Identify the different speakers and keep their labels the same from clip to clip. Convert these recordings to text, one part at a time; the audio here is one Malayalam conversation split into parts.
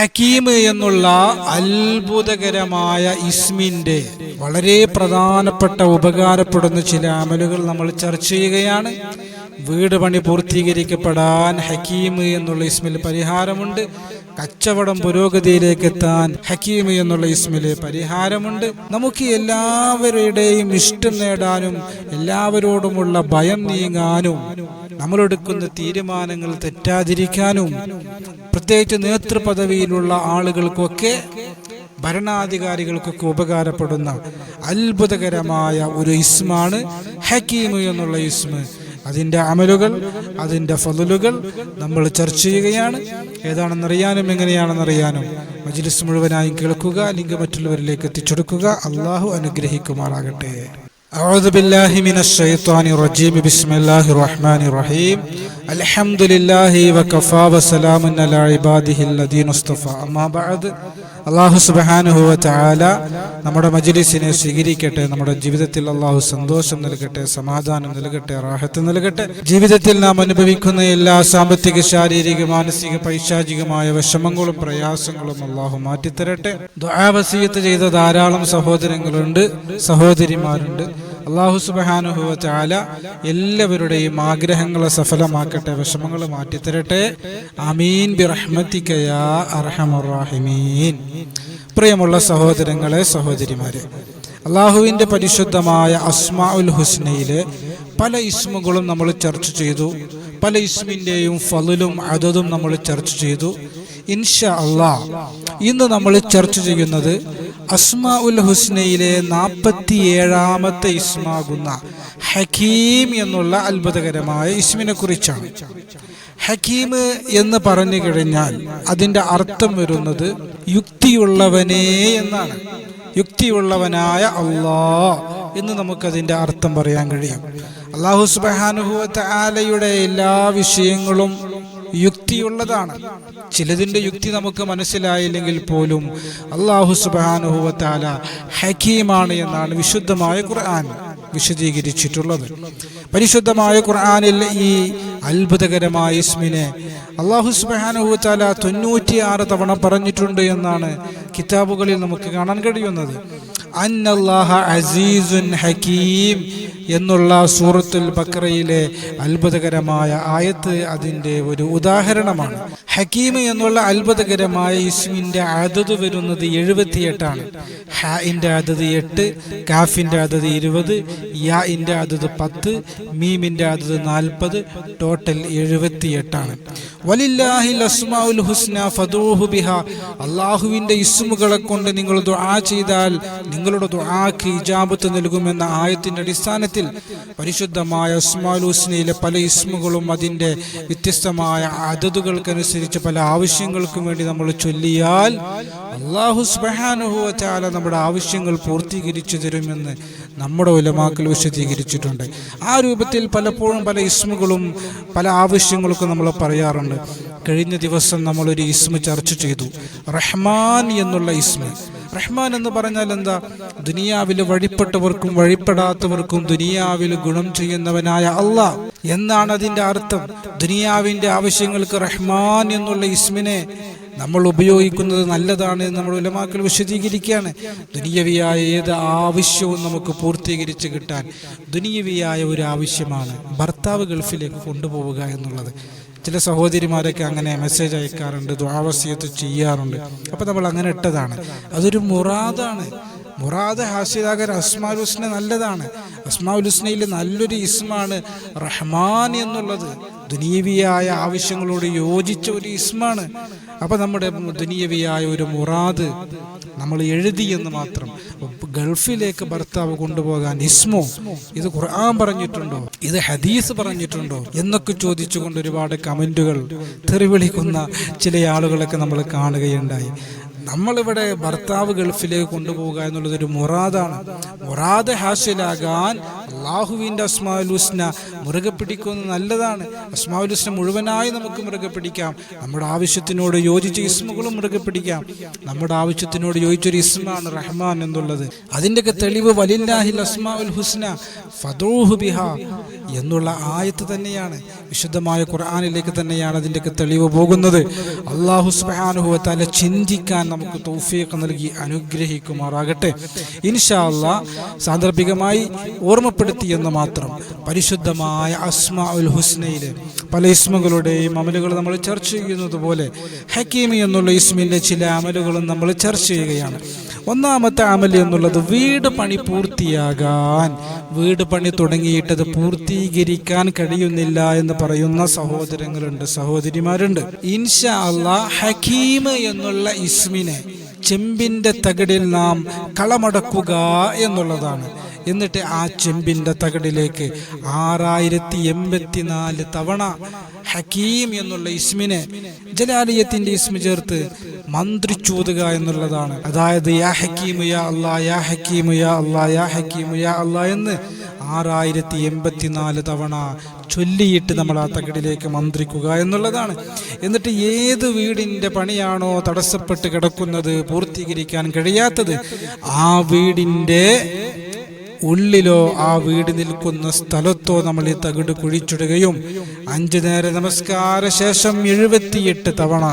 Speaker 1: ഹക്കീം എന്നുള്ള അത്ഭുതകരമായ ഇസ്മിന്റെ വളരെ പ്രധാനപ്പെട്ട ഉപകാരപ്പെടുന്ന ചില അമലുകൾ നമ്മൾ ചർച്ച ചെയ്യുകയാണ്. വീട് പണി പൂർത്തീകരിക്കപ്പെടാൻ ഹക്കീം എന്നുള്ള ഇസ്മിൽ പരിഹാരമുണ്ട്. കച്ചവടം പുരോഗതിയിലേക്ക് എത്താൻ ഹക്കീം എന്നുള്ള ഇസ്മിൽ പരിഹാരമുണ്ട്. നമുക്ക് എല്ലാവരുടെയും ഇഷ്ടം നേടാനും എല്ലാവരോടുമുള്ള ഭയം നീങ്ങാനും നമ്മളെടുക്കുന്ന തീരുമാനങ്ങൾ തെറ്റാതിരിക്കാനും പ്രത്യേകിച്ച് നേതൃപദവിയിലുള്ള ആളുകൾക്കൊക്കെ ഭരണാധികാരികൾക്കൊക്കെ ഉപകാരപ്പെടുന്ന അത്ഭുതകരമായ ഒരു ഇസ്മാണ് ഹക്കീമു എന്നുള്ള ഇസ്മ. അതിൻ്റെ അമലുകൾ അതിൻ്റെ ഫലലുകൾ നമ്മൾ ചർച്ച ചെയ്യുകയാണ് ഏതാണെന്നറിയാനും എങ്ങനെയാണെന്നറിയാനും മജ്ലിസ് മുഴുവനായും കേൾക്കുക അല്ലെങ്കിൽ മറ്റുള്ളവരിലേക്ക് എത്തിച്ചെടുക്കുക അള്ളാഹു അനുഗ്രഹിക്കുമാറാകട്ടെ أعوذ بالله من الشيطان الرجيم بسم الله الرحمن الرحيم الحمد لله وكفى وسلام على عباده الذين اصطفى أما بعد അള്ളാഹു സുബാനുഹുവ നമ്മുടെ മജ്ലിസിനെ സ്വീകരിക്കട്ടെ നമ്മുടെ ജീവിതത്തിൽ അള്ളാഹു സന്തോഷം നൽകട്ടെ സമാധാനം നൽകട്ടെ റാഹത്ത് നൽകട്ടെ. ജീവിതത്തിൽ നാം അനുഭവിക്കുന്ന എല്ലാ സാമ്പത്തിക ശാരീരിക മാനസിക പൈശാചികമായ വിഷമങ്ങളും പ്രയാസങ്ങളും അള്ളാഹു മാറ്റിത്തരട്ടെ. ദ്വാവസീയത്ത് ചെയ്ത ധാരാളം സഹോദരങ്ങളുണ്ട് സഹോദരിമാരുണ്ട്. അള്ളാഹു സുബാനുഹുവാല എല്ലാവരുടെയും ആഗ്രഹങ്ങളെ സഫലമാക്കട്ടെ വിഷമങ്ങൾ മാറ്റിത്തരട്ടെ. അമീൻ ബിറഹ്മത്തിക്കയാ പ്രിയമുള്ള സഹോദരങ്ങളെ സഹോദരിമാരെ അള്ളാഹുവിന്റെ പരിശുദ്ധമായ അസ്മാ ഉൽ ഹുസ്നയിലെ പല ഇസ്മുകളും നമ്മൾ ചർച്ച ചെയ്തു. പല ഇസ്മിന്റെയും ഫലുലും അതതും നമ്മൾ ചർച്ച ചെയ്തു. ഇൻഷ അള്ളാ ഇന്ന് നമ്മൾ ചർച്ച ചെയ്യുന്നത് അസ്മാ ഉൽ ഹുസ്നയിലെ നാൽപ്പത്തി ഏഴാമത്തെ ഇസ്മാകുന്ന ഹക്കീം എന്നുള്ള അത്ഭുതകരമായ ഇസ്മിനെ കുറിച്ചാണ്. ഹക്കീം എന്ന് പറഞ്ഞു കഴിഞ്ഞാൽ അതിന്റെ അർത്ഥം വരുന്നത് യുക്തിയുള്ളവനേ എന്നാണ്. യുക്തിയുള്ളവനായ അള്ളാ എന്ന് നമുക്കതിന്റെ അർത്ഥം പറയാൻ കഴിയും. അള്ളാഹു സുബാനുഭവത്തെ ആലയുടെ എല്ലാ വിഷയങ്ങളും യുക്തിയുള്ളതാണ്. ചിലതിന്റെ യുക്തി നമുക്ക് മനസ്സിലായില്ലെങ്കിൽ പോലും അള്ളാഹു സുബാനുഭവത്താല ഹക്കീമാണ് എന്നാണ് വിശുദ്ധമായ ഖുർആൻ വിശദീകരിച്ചിട്ടുള്ളത്. പരിശുദ്ധമായ ഖുർആാനിൽ ഈ അത്ഭുതകരമായ ഇസ്മിനെ അള്ളാഹു സുബാനുഭവത്താല തൊണ്ണൂറ്റിയാറ് തവണ പറഞ്ഞിട്ടുണ്ട് എന്നാണ് കിതാബുകളിൽ നമുക്ക് കാണാൻ കഴിയുന്നത്. ഹക്കീം എന്നുള്ള സൂറത്തുൽ ബക്രയിലെ അത്ഭുതകരമായ ആയത്ത് അതിന്റെ ഒരു ഉദാഹരണമാണ്. ഹക്കീം എന്നുള്ള അത്ഭുതകരമായ ഇസ്മിന്റെ അതത് വരുന്നത് എഴുപത്തിയെട്ടാണ്. ഹാഇന്റെ അതത് എട്ട് കാഫിന്റെ അതത് ഇരുപത് യാഇന്റെ അതത് പത്ത് മീമിന്റെ അതത് നാൽപ്പത് ടോട്ടൽ എഴുപത്തിയെട്ടാണ്. അള്ളാഹുവിന്റെ ഇസ്മുകളെ കൊണ്ട് നിങ്ങൾ ദുആ ചെയ്താൽ നിങ്ങളുടെ ദുആക്ക് ഇജാബത്ത് നൽകുമെന്ന ആയത്തിന്റെ അടിസ്ഥാനത്തിൽ പരിശുദ്ധമായ ഉസ്മാൽ ഹുസ്നയിലെ പല ഇസ്മുകളും അതിന്റെ വ്യത്യസ്തമായ അതതുകൾക്കനുസരിച്ച് പല ആവശ്യങ്ങൾക്കും വേണ്ടി നമ്മൾ ചൊല്ലിയാൽ അള്ളാഹു സുബാനുഹുവല നമ്മുടെ ആവശ്യങ്ങൾ പൂർത്തീകരിച്ചു തരുമെന്ന് നമ്മുടെ ഉലമാക്കൾ വിശദീകരിച്ചിട്ടുണ്ട്. ആ രൂപത്തിൽ പലപ്പോഴും പല ഇസ്മുകളും പല ആവശ്യങ്ങൾക്കും നമ്മൾ പറയാറുണ്ട്. കഴിഞ്ഞ ദിവസം നമ്മളൊരു ഇസ്മ ചർച്ച ചെയ്തു. റഹ്മാൻ എന്നുള്ള ഇസ്മ. റഹ്മാൻ എന്ന് പറഞ്ഞാൽ എന്താ? ദുനിയാവിൽ വഴിപ്പെട്ടവർക്കും വഴിപ്പെടാത്തവർക്കും ദുനിയാവിൽ ഗുണം ചെയ്യുന്നവനായ അള്ളാഹ് എന്നാണ് അതിന്റെ അർത്ഥം. ദുനിയാവിന്റെ ആവശ്യങ്ങൾക്ക് റഹ്മാൻ എന്നുള്ള ഇസ്മിനെ നമ്മൾ ഉപയോഗിക്കുന്നത് നല്ലതാണ് നമ്മൾ ഉലമാക്കൾ വിശദീകരിക്കുകയാണ്. ദുനിയവിയായ ഏത് ആവശ്യവും നമുക്ക് പൂർത്തീകരിച്ച് കിട്ടാൻ ദുനിയവിയായ ഒരു ആവശ്യമാണ്. ഭർത്താവ് ഗൾഫിലേക്ക് കൊണ്ടുപോവുക എന്നുള്ളത്. ചില സഹോദരിമാരൊക്കെ അങ്ങനെ മെസ്സേജ് അയക്കാറുണ്ട് ദ്വാവസ്യത്ത് ചെയ്യാറുണ്ട്. അപ്പം നമ്മൾ അങ്ങനെ ഇട്ടതാണ്. അതൊരു മുറാദാണ്. മുറാദ് ഹാസിദാഗർ അസ്മാൽ ഹുസ്ന നല്ലതാണ്. അസ്മാഉൽ ഹുസ്നയിൽ നല്ലൊരു ഇസ്മാണ് റഹ്മാൻ എന്നുള്ളത്. ദുനീവിയായ ആവശ്യങ്ങളോട് യോജിച്ച ഒരു ഇസ്മാണ്. അപ്പം നമ്മുടെ ദുനീവിയായ ഒരു മുറാദ് നമ്മൾ എഴുതിയെന്ന് മാത്രം. ഗൾഫിലേക്ക് ഭർത്താവ് കൊണ്ടുപോകാൻ ഇസ്മോ ഇത് ഖുർആൻ പറഞ്ഞിട്ടുണ്ടോ? ഇത് ഹദീസ് പറഞ്ഞിട്ടുണ്ടോ? എന്നൊക്കെ ചോദിച്ചുകൊണ്ട് ഒരുപാട് കമന്റുകൾ തെറിവിളിക്കുന്ന ചില ആളുകളൊക്കെ നമ്മൾ കാണുകയുണ്ടായി. നമ്മളിവിടെ ഭർത്താവ് ഗൾഫിലേക്ക് കൊണ്ടുപോവുക എന്നുള്ളത് ഒരു മുറാദാണ്. മുറാദ് ഹാസിലാകാൻ അള്ളാഹുവിന്റെ അസ്മാലുസ്ന മുറുകെ പിടിക്കുന്നത് നല്ലതാണ്. അസ്മാഉൽ ഹുസ്ന മുഴുവനായി നമുക്ക് മുറുകെ പിടിക്കാം. നമ്മുടെ ആവശ്യത്തിനോട് യോജിച്ച ഇസ്മുകളും മുറുകെ പിടിക്കാം. നമ്മുടെ ആവശ്യത്തിനോട് യോജിച്ചൊരു ഇസ്മാണ് റഹ്മാൻ എന്നുള്ളത്. അതിന്റെയൊക്കെ തെളിവ് വലില്ലാഹിൽ അസ്മാഉൽ ഹുസ്ന ഫദൂഹു ബിഹ എന്നുള്ള ആയത്ത് തന്നെയാണ്. വിശുദ്ധമായ ഖുർആാനിലേക്ക് തന്നെയാണ് അതിന്റെയൊക്കെ തെളിവ് പോകുന്നത്. അള്ളാഹു സുബ്ഹാനഹു തല ചിന്തിക്കാൻ നമുക്ക് തൗഫീഖ് നൽകി അനുഗ്രഹിക്കുമാറാകട്ടെ. ഇൻഷാ സാന്ദർഭികമായി ഓർമ്മപ്പെടുത്തി എന്ന് മാത്രം പരിശുദ്ധമായ അസ്മ ഉൽ ഹുസ്നയിലെ പല ഇസ്മുകളുടെയും അമലുകൾ നമ്മൾ ചർച്ച ചെയ്യുന്നത് പോലെ ഹക്കീമി എന്നുള്ള ഇസ്മിന്റെ ചില അമലുകളും നമ്മൾ ചർച്ച ചെയ്യുകയാണ്. ഒന്നാമത്തെ അമൽ എന്നുള്ളത് വീട് പണി പൂർത്തിയാകാൻ വീട് പണി തുടങ്ങിയിട്ടത് പൂർത്തീകരിക്കാൻ കഴിയുന്നില്ല എന്ന് പറയുന്ന സഹോദരങ്ങളുണ്ട് സഹോദരിമാരുണ്ട്. ഇൻഷാ അള്ളാ ഹക്കീം എന്നുള്ള ഇസ്മിനെ ചെമ്പിന്റെ തകിടിൽ നാം കളമടക്കുക എന്നുള്ളതാണ്. എന്നിട്ട് ആ ചെമ്പിന്റെ തകിടിലേക്ക് ആറായിരത്തി എൺപത്തിനാല് തവണ ഹക്കീം എന്നുള്ള ഇസ്മിനെ ജലാലിയത്തിന്റെ ഇസ്മി ചേർത്ത് മന്ത്രിച്ചൂതുക എന്നുള്ളതാണ്. അതായത് യാ ഹക്കീമു യാ അല്ലാ യാ ഹക്കീമു യാ അല്ലാ യാ ഹക്കീമു യാ അല്ലാ എന്ന് ആറായിരത്തി എൺപത്തിനാല് തവണ ചൊല്ലിയിട്ട് നമ്മൾ ആ തകിടിലേക്ക് മന്ത്രിക്കുക എന്നുള്ളതാണ്. എന്നിട്ട് ഏത് വീടിന്റെ പണിയാണോ തടസ്സപ്പെട്ട് കിടക്കുന്നത് പൂർത്തീകരിക്കാൻ കഴിയാത്തത്? ആ വീടിന്റെ ഉള്ളിലോ ആ വീട് നിൽക്കുന്ന സ്ഥലത്തോ നമ്മൾ ഈ തകിട് കുഴിച്ചിടുകയും അഞ്ചു നേര നമസ്കാര ശേഷം എഴുപത്തിയെട്ട് തവണ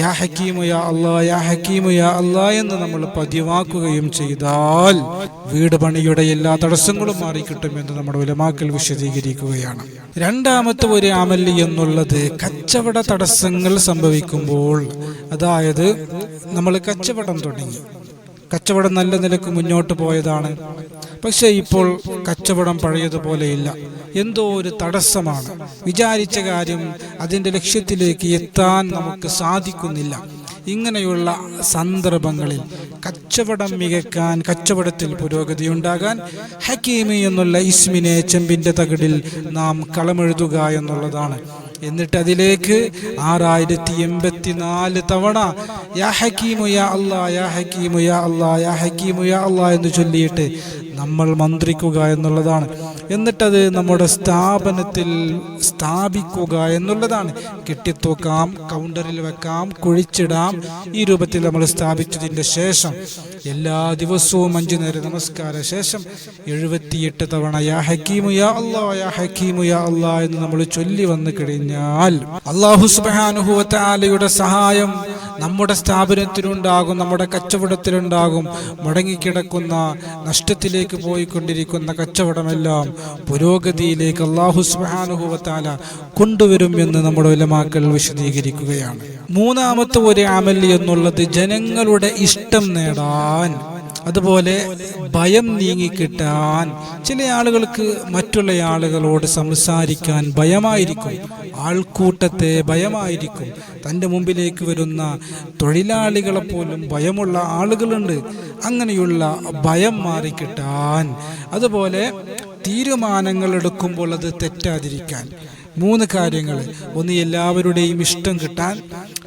Speaker 1: യാ ഹക്കീമു യാ അള്ളാ യാ ഹക്കീമു യാ അള്ളാ എന്ന് നമ്മൾ പതിവാക്കുകയും ചെയ്താൽ വീട് പണിയുടെ എല്ലാ തടസ്സങ്ങളും മാറിക്കിട്ടുമെന്ന് നമ്മുടെ ഉലമാക്കൽ വിശദീകരിക്കുകയാണ്. രണ്ടാമത്തെ ഒരു അമൽ എന്നുള്ളത് കച്ചവട തടസ്സങ്ങൾ സംഭവിക്കുമ്പോൾ അതായത് നമ്മൾ കച്ചവടം തുടങ്ങി. കച്ചവടം നല്ല നിലയ്ക്ക് മുന്നോട്ട് പോയതാണ്. പക്ഷേ ഇപ്പോൾ കച്ചവടം പഴയതുപോലെയില്ല എന്തോ ഒരു തടസ്സമാണ്. വിചാരിച്ച കാര്യം അതിന്റെ ലക്ഷ്യത്തിലേക്ക് എത്താൻ നമുക്ക് സാധിക്കുന്നില്ല. ഇങ്ങനെയുള്ള സന്ദർഭങ്ങളിൽ കച്ചവടം മികക്കാൻ കച്ചവടത്തിൽ പുരോഗതി ഉണ്ടാകാൻ ഹക്കീമി എന്നുള്ള ഇസ്മിനെ ചെമ്പിന്റെ തകിടിൽ നാം കളമെഴുതുക എന്നുള്ളതാണ്. എന്നിട്ട് അതിലേക്ക് ആറായിരത്തി എൺപത്തി നാല് തവണ യാ ഹക്കീമു യാ അല്ലാ യാ ഹക്കീമു യാ അല്ലാ യാ ഹക്കീമു യാ അല്ലാ എന്ന് ചൊല്ലിയിട്ട് നമ്മൾ മന്ത്രിക്കുക എന്നുള്ളതാണ്. എന്നിട്ടത് നമ്മുടെ സ്ഥാപനത്തിൽ സ്ഥാപിക്കുക എന്നുള്ളതാണ്. കെട്ടിത്തൂക്കാം കൗണ്ടറിൽ വെക്കാം കുഴിച്ചിടാം. ഈ രൂപത്തിൽ നമ്മൾ സ്ഥാപിച്ചതിന്റെ ശേഷം എല്ലാ ദിവസവും അഞ്ചു നേരം നമസ്കാര ശേഷം എഴുപത്തിയെട്ട് തവണ യാ ഹക്കീമു യാ യാ ഹക്കീമു യാ എന്ന് നമ്മൾ ചൊല്ലി വന്നു കഴിഞ്ഞാൽ അള്ളാഹു സുബാനുഹുവത്താലയുടെ സഹായം നമ്മുടെ സ്ഥാപനത്തിലുണ്ടാകും നമ്മുടെ കച്ചവടത്തിലുണ്ടാകും മുടങ്ങിക്കിടക്കുന്ന നഷ്ടത്തിലേക്ക് പോയിക്കൊണ്ടിരിക്കുന്ന കച്ചവടമെല്ലാം പുരോഗതിയിലേക്ക് അള്ളാഹു സ്മഹാനുഭവത്താല കൊണ്ടുവരും എന്ന് നമ്മുടെ ഉലമാക്കൾ വിശദീകരിക്കുകയാണ്. മൂന്നാമത്തെ ഒരു അമൽ എന്നുള്ളത് ജനങ്ങളുടെ ഇഷ്ടം നേടാൻ അതുപോലെ ഭയം നീങ്ങിക്കിട്ടാൻ. ചില ആളുകൾക്ക് മറ്റുള്ള ആളുകളോട് സംസാരിക്കാൻ ഭയമായിരിക്കും. ആൾക്കൂട്ടത്തെ ഭയമായിരിക്കും. തന്റെ മുമ്പിലേക്ക് വരുന്ന തൊഴിലാളികളെ പോലും ഭയമുള്ള ആളുകളുണ്ട്. അങ്ങനെയുള്ള ഭയം മാറിക്കിട്ടാൻ. അതുപോലെ തീരുമാനങ്ങൾ എടുക്കുമ്പോൾ അത് തെറ്റാതിരിക്കാൻ. മൂന്ന് കാര്യങ്ങൾ. ഒന്ന് എല്ലാവരുടെയും ഇഷ്ടം കിട്ടാൻ.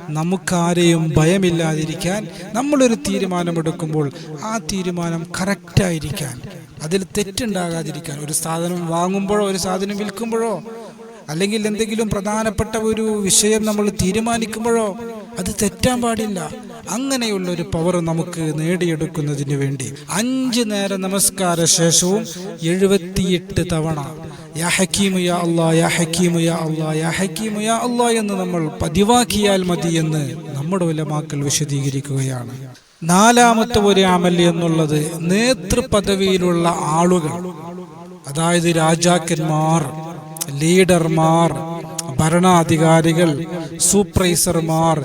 Speaker 1: നമുക്കാരെയും ഭയമില്ലാതിരിക്കാൻ. നമ്മളൊരു തീരുമാനമെടുക്കുമ്പോൾ ആ തീരുമാനം കറക്റ്റായിരിക്കാൻ. അതിൽ തെറ്റുണ്ടാകാതിരിക്കാൻ. ഒരു സാധനം വാങ്ങുമ്പോഴോ ഒരു സാധനം വിൽക്കുമ്പോഴോ അല്ലെങ്കിൽ എന്തെങ്കിലും പ്രധാനപ്പെട്ട ഒരു വിഷയം നമ്മൾ തീരുമാനിക്കുമ്പോഴോ അത് തെറ്റാൻ പാടില്ല. അങ്ങനെയുള്ള ഒരു പവർ നമുക്ക് നേടിയെടുക്കുന്നതിന് വേണ്ടി അഞ്ച് നേര നമസ്കാര ശേഷവും എഴുപത്തിയെട്ട് തവണ യാ ഹക്കീമു യാ യാ ഹക്കീമു യാ യാ ഹക്കീമു യാ എന്ന് നമ്മൾ പതിവാക്കിയാൽ മതി എന്ന് നമ്മുടെ ഉലമാക്കൾ വിശദീകരിക്കുകയാണ്. നാലാമത്തെ ഒരു അമൽ എന്നുള്ളത് നേതൃപദവിയിലുള്ള ആളുകൾ അതായത് രാജാക്കന്മാർ ലീഡർമാർ ഭരണാധികാരികൾ സൂപ്രൈസർമാർ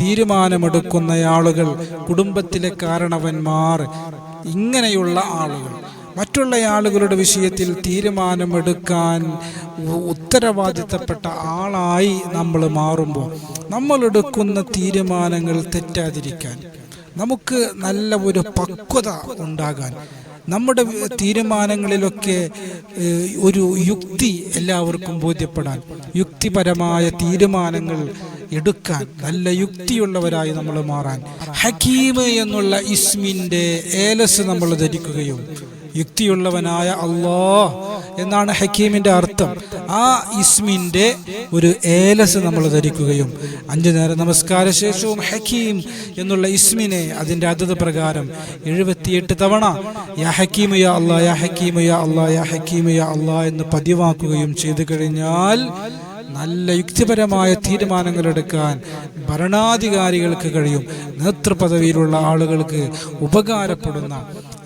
Speaker 1: തീരുമാനമെടുക്കുന്ന ആളുകൾ കുടുംബത്തിലെ കാരണവന്മാർ ഇങ്ങനെയുള്ള ആളുകൾ. മറ്റുള്ള ആളുകളുടെ വിഷയത്തിൽ തീരുമാനമെടുക്കാൻ ഉത്തരവാദിത്തപ്പെട്ട ആളായി നമ്മൾ മാറുമ്പോൾ നമ്മളെടുക്കുന്ന തീരുമാനങ്ങൾ തെറ്റാതിരിക്കാൻ നമുക്ക് നല്ല ഒരു പക്വത ഉണ്ടാകാൻ. നമ്മുടെ തീരുമാനങ്ങളിലൊക്കെ ഒരു യുക്തി എല്ലാവർക്കും ബോധ്യപ്പെടാൻ യുക്തിപരമായ തീരുമാനങ്ങൾ എടുക്കാൻ നല്ല യുക്തിയുള്ളവരായി നമ്മൾ മാറാൻ. ഹക്കീം എന്നുള്ള ഇസ്മിന്റെ ഏലസ് നമ്മൾ ധരിക്കുകയും യുക്തിയുള്ളവനായ അള്ളാ എന്നാണ് ഹക്കീമിന്റെ അർത്ഥം. ആ ഇസ്മിന്റെ ഒരു ഏലസ് നമ്മൾ ധരിക്കുകയും അഞ്ചു നേരം നമസ്കാര ശേഷവും ഹക്കീം എന്നുള്ള ഇസ്മിനെ അതിന്റെ അതത് പ്രകാരം എഴുപത്തിയെട്ട് തവണ യാ ഹക്കീമു യാ അള്ളാ യാ ഹക്കീമു യാ അള്ളാ യാ ഹക്കീമു യാ അള്ളാ എന്ന് പതിവാക്കുകയും ചെയ്തു കഴിഞ്ഞാൽ നല്ല യുക്തിപരമായ തീരുമാനങ്ങൾ എടുക്കാൻ ഭരണാധികാരികൾക്ക് കഴിയും. നേതൃപദവിയിലുള്ള ആളുകൾക്ക് ഉപകാരപ്പെടുന്ന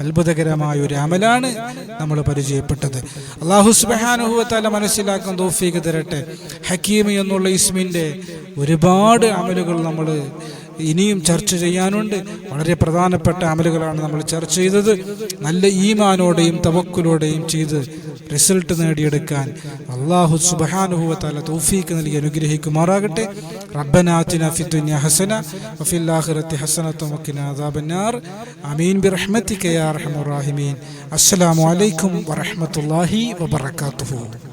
Speaker 1: അത്ഭുതകരമായ ഒരു അമലാണ് നമ്മൾ പരിചയപ്പെട്ടത്. അള്ളാഹു സുബാനുഭവത്താല മനസ്സിലാക്കാൻ തോഫീക്ക് തരട്ടെ. ഹക്കീം എന്നുള്ള ഇസ്മിന്റെ ഒരുപാട് അമലുകൾ നമ്മൾ ഇനിയും ചർച്ച ചെയ്യാനുണ്ട്. വളരെ പ്രധാനപ്പെട്ട അമലുകളാണ് നമ്മൾ ചർച്ച ചെയ്തത്. നല്ല ഈമാനോടെയും തവക്കുലോടെയും ചെയ്ത് റിസൾട്ട് നേടിയെടുക്കാൻ അള്ളാഹു സുബാനുഭവത്താല തൗഫീക്ക് നൽകി അനുഗ്രഹിക്കുമാറാകട്ടെ. റബ്ബനാത്തിന ഫിദുന്യ ഹസന വഫിൽ ആഖിറത്തി ഹസനത്തും അദാബന്നാർ അദാബന്നാർ. ആമീൻ ബിറഹ്മതിക യാ അർഹമർ റഹീമീൻ. അസ്സലാമു അലൈക്കും വറഹ്മത്തുള്ളാഹി വബറകാതുഹു.